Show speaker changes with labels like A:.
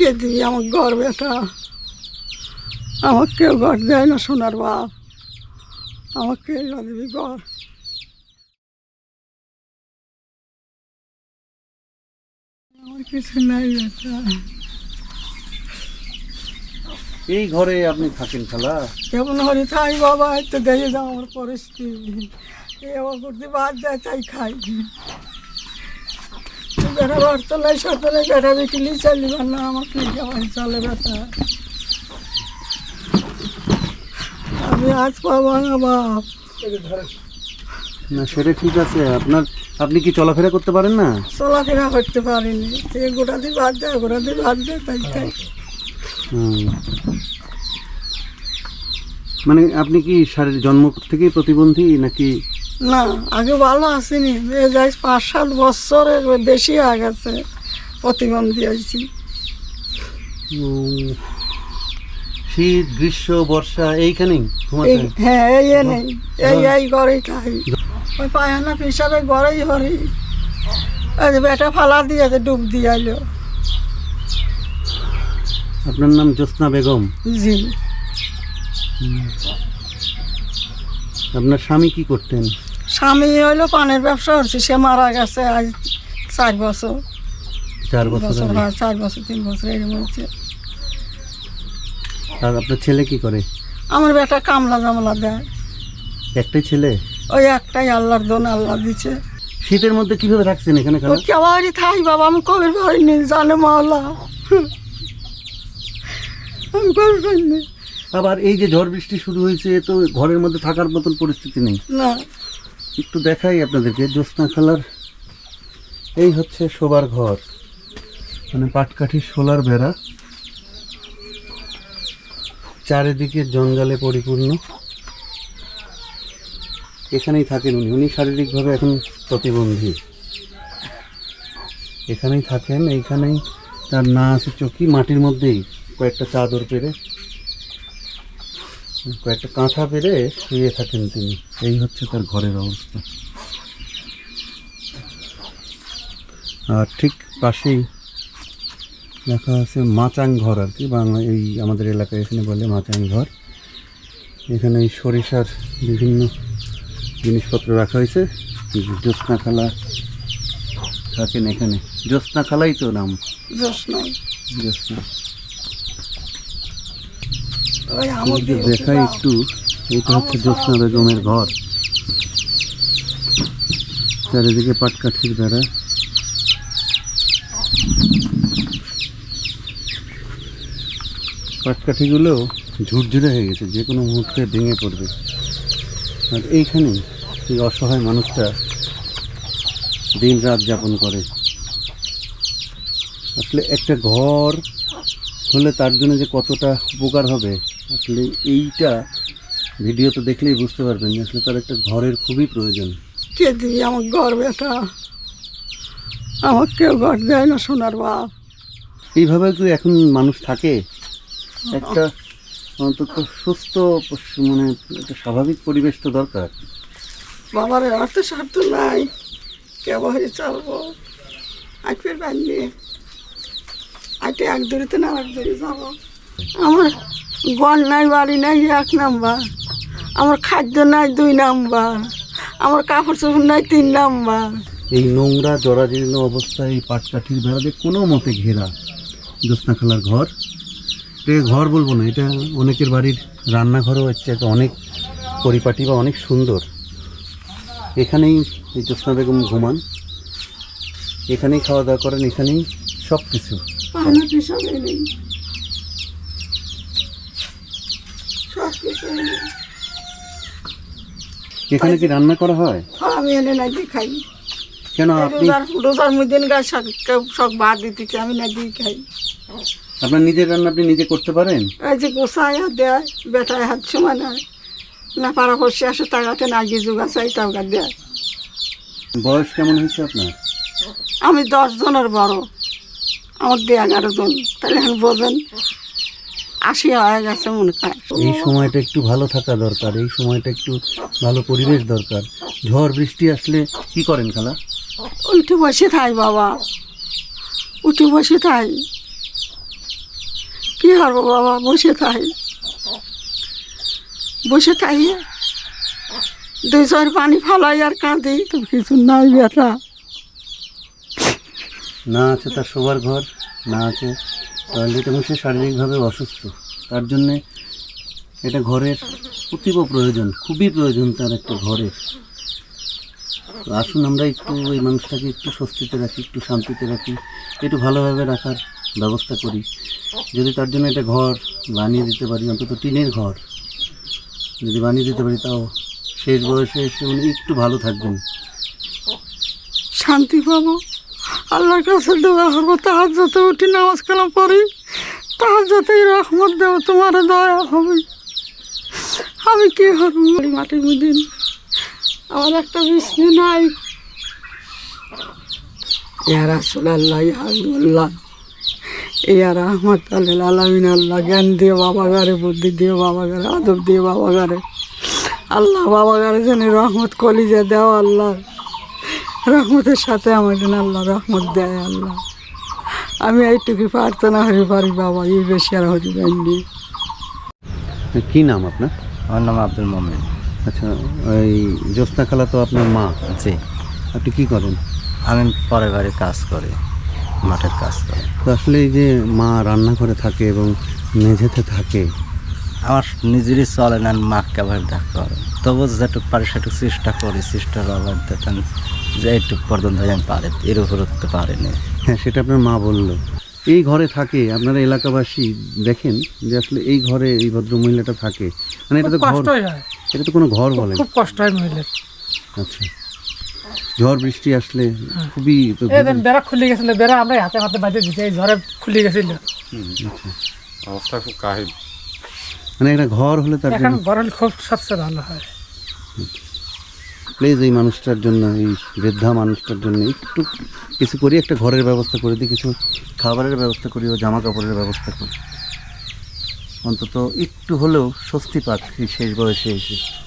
A: কে দিবি আমার ঘর বেটা? আমার কেউ ঘর দেয় না সোনার বাপ। আমার কে দিবি ঘর। আমার কিছু নাই বেটা।
B: এই ঘরে আপনি থাকেন খালা?
A: কেমন হরি থাই বাবা একটু দেখে যাও আমার পরিস্থিতি। এ করতে বাদ দেয় তাই খাই। বাড়তো নাই সাথে নাই বেটা বিকলি চালিবার না আমাকে আমার চলে বেটা। আমি আজ পাবো না বাপ।
B: না সেটা ঠিক আছে। আপনার আপনি কি চলাফেরা করতে পারেন না?
A: চলাফেরা করতে পারিনি। এই গোটা দিয়ে বাদ দেয় গোটা দিয়ে বাদ দেয় তাই খাই
B: হুম। মানে আপনি কি শারীর জন্ম থেকেই প্রতিবন্ধী নাকি
A: না আগে ভালো আসেনি। এ যাই পাঁচ সাত বছরের বেশি হয়ে গেছে প্রতিবন্ধী আছি
B: শীত গ্রীষ্ম বর্ষা এইখানেই
A: হ্যাঁ এই নেই এই এই ঘরেই খাই ওই পায়খানা পিসাবে ঘরেই হরি ওই বেটা ফালা দিয়েছে ডুব দিয়ে আইলো।
B: আপনার নাম জ্যোৎস্না বেগম?
A: জি।
B: আপনার স্বামী কি করতেন?
A: স্বামী হইল পানের ব্যবসা করছে সে মারা গেছে আজ চার বছর।
B: চার বছর
A: বছর হয় চার বছর তিন বছর এরকম হচ্ছে
B: আর আপনার ছেলে কি করে?
A: আমার বেটা কামলা জামলা দেয়।
B: একটাই ছেলে?
A: ওই একটাই আল্লাহর দোন আল্লাহ দিচ্ছে
B: শীতের মধ্যে কীভাবে থাকছেন এখানে খালা
A: কেবারই থাই বাবা আমি কবে পারিনি জানে মাওলা। আমি কবে পারিনি
B: আবার এই যে ঝড় বৃষ্টি শুরু হয়েছে এ তো ঘরের মধ্যে থাকার মতন পরিস্থিতি নেই?
A: না।
B: একটু দেখাই আপনাদেরকে, জ্যোৎস্না খালার। এই হচ্ছে শোবার ঘর মানে পাটকাঠির সোলার বেড়া। চারিদিকে জঞ্জালে পরিপূর্ণ। এখানেই থাকেন উনি। উনি শারীরিকভাবে এখন প্রতিবন্ধী। এখানেই থাকেন, এইখানেই তার না আছে চকি, মাটির মধ্যেই কয়েকটা চাদর পেরে। কয়েকটা কাঁথা পেরে শুয়ে থাকেন তিনি। এই হচ্ছে তার ঘরের অবস্থা। আর ঠিক পাশেই লেখা আছে মাচাং ঘর আর কি বাংলা এই আমাদের এলাকায় এখানে বলে মাচাং ঘর। এখানে এই সরিষার বিভিন্ন জিনিসপত্র রাখা হয়েছে। জ্যোৎস্না খালা থাকেন এখানে। জ্যোৎস্না খালাই তো নাম? জ্যোৎস্না।
A: জ্যোৎস্না। আমার
B: দেখাই একটু এটা হচ্ছে জ্যোৎস্না বেগমের ঘর। চারিদিকে পাটকাঠির বেড়া। পাটকাঠিগুলো ঝুরঝুরে হয়ে গেছে যে কোনো মুহূর্তে ভেঙে পড়বে। আর এইখানে এই অসহায় মানুষটা দিন রাত যাপন করে। আসলে একটা ঘর হলে তার জন্য যে কতটা উপকার হবে আসলে এইটা ভিডিও তো দেখলেই বুঝতে পারবেন যে আসলে তার একটা ঘরের খুবই প্রয়োজন।
A: কে দিবি আমার ঘর বেটা? আমার কেউ ঘর দেয় না সোনার বাপ।
B: এইভাবে তো এখন মানুষ থাকে? একটা অন্তত সুস্থ মানে একটা স্বাভাবিক পরিবেশ তো দরকার।
A: বাবার অর্থ স্বার্থ নাই। কেবল চলবো? আজকের বানিয়ে আজকে এক দূরিতে না এক দূরে যাব। আমার ঘর নাই বাড়ি নাই এক নাম্বার। আমার খাদ্য নাই দুই নাম্বার। আমার কাপড় চোপড় নাই তিন নাম্বার।
B: এই নোংরা জরাজীর্ণ অবস্থায় এই পাটকাঠির বেড়া দিয়ে কোনো মতে ঘেরা। জ্যোৎস্না খালার ঘর। এটাকে ঘর বলব না এটা অনেকের বাড়ির রান্নাঘরও হচ্ছে একটা অনেক পরিপাটি বা অনেক সুন্দর। এখানেই এই জ্যোৎস্না বেগম ঘুমান। এখানেই খাওয়া দাওয়া করেন এখানেই সব কিছু
A: পায়না পিসাবে নেই সব কিছু নেই।
B: এখানে কি রান্না করা হয়?
A: আমি এনে নাই দিয়ে খাই।
B: কেন আপনি
A: রোজার মধ্যে গাছ শাক সব বাদ দিতেছে আমি না দিয়ে খাই।
B: আপনার নিজের রান্না আপনি নিজে করতে পারেন?
A: এই যে গোসাই আর দেয় বেটায় হাত সময় না না পাড়া পড়শি আসে তাগাতে না গিয়ে যোগা চাই তাগা দেয়।
B: বয়স কেমন হয়েছে আপনার?
A: আমি দশ জনের বড়। আমার দিয়ে এগারো জন। তাহলে এখন বোঝেন আশি হয়ে গেছে মনে হয়।
B: এই সময়টা একটু ভালো থাকা দরকার এই সময়টা একটু ভালো পরিবেশ দরকার। ঝড় বৃষ্টি আসলে কি করেন খালা?
A: উঠে বসে থাই বাবা। উঠে বসে থাই। কি হারবো বাবা বসে থাই। বসে থাই। দুই চার পানি ফালাই আর কাঁদি তো কিছু নাই বেটা
B: না আছে তার শোবার ঘর না আছে টয়লেট এবং সে শারীরিকভাবে অসুস্থ। তার জন্যে এটা ঘরের অতীব প্রয়োজন, খুবই প্রয়োজন তার একটা ঘরের। তো আসুন আমরা একটু এই মানুষটাকে একটু স্বস্তিতে রাখি, একটু শান্তিতে রাখি, একটু ভালোভাবে রাখার ব্যবস্থা করি। যদি তার জন্য একটা ঘর বানিয়ে দিতে পারি, অন্তত টিনের ঘর যদি বানিয়ে দিতে পারি, তাও শেষ বয়সে এসে উনি একটু ভালো থাকবেন।
A: শান্তি পাবো। আল্লাহর কাছে দোয়া করব তাহার যত উঠি নামাজ কালাম পড়ি। তাহার যতই রহমত দেব তোমার দয়া হবে। আমি কি করব? মাটি মুদিন আমার একটা বিষ্ণু নাই। ইয়া রাসূলুল্লাহ, ইয়া হাবিবাল্লাহ। ইয়া রহমত আল্লাহ আলামিন, আল্লাহ জ্ঞান দিয়ে বাবা গারে, বুদ্ধি দিয়ে বাবা গারে, আদব দিয়ে বাবা গারে। আল্লাহ বাবা গারে যেন রহমত কলিজা দেওয়া আল্লাহ। রহমতের সাথে আমার জন্য আল্লাহ রহমত দেয় আল্লাহ। আমি এইটুকু প্রার্থনা হয়ে পারি বাবা এই বেশি আর হতে পারিনি
B: কী নাম আপনার?
C: আমার নাম আব্দুল মোমেন।
B: আচ্ছা ওই জ্যোৎস্না খালা তো আপনার মা।
C: জি।
B: আপনি কি করেন?
C: আমি পরের বাড়ি কাজ করি মাঠের কাজ করি।
B: তো আসলে এই যে মা রান্না করে থাকে এবং মেঝেতে থাকে।
C: আমার নিজেরই চলে না মাকে আবার হবে তবু যেটুকু পারি সেটুকু চেষ্টা করি চেষ্টার আবার দেখেন। যে এইটুকু পর্যন্ত আমি পারি এর উপর উঠতে পারিনি
B: হ্যাঁ সেটা আপনার মা বলল। এই ঘরে থাকে আপনারা এলাকাবাসী দেখেন যে আসলে এই ঘরে এই ভদ্র মহিলাটা থাকে। মানে এটা তো ঘর এটা তো কোনো ঘর বলে
D: খুব কষ্ট হয় মহিলার।
B: আচ্ছা। ঝড় বৃষ্টি আসলে খুবই তো
D: এই বেড়া খুলে গেছিল বেড়া আমরা হাতে হাতে বাঁধে দিচ্ছি এই ঝড়ে খুলে গেছিল।
E: অবস্থা খুব কাহিল।
B: মানে একটা ঘর হলে তার
D: এখন গরম খুব সবচেয়ে ভালো হয়।
B: প্লিজ এই মানুষটার জন্য, এই বৃদ্ধা মানুষটার জন্য একটু কিছু করি, একটা ঘরের ব্যবস্থা করে দিই, কিছু খাবারের ব্যবস্থা করি ও জামা কাপড়ের ব্যবস্থা করি। অন্তত একটু হলেও স্বস্তি পাক এই শেষ বয়সে এসে।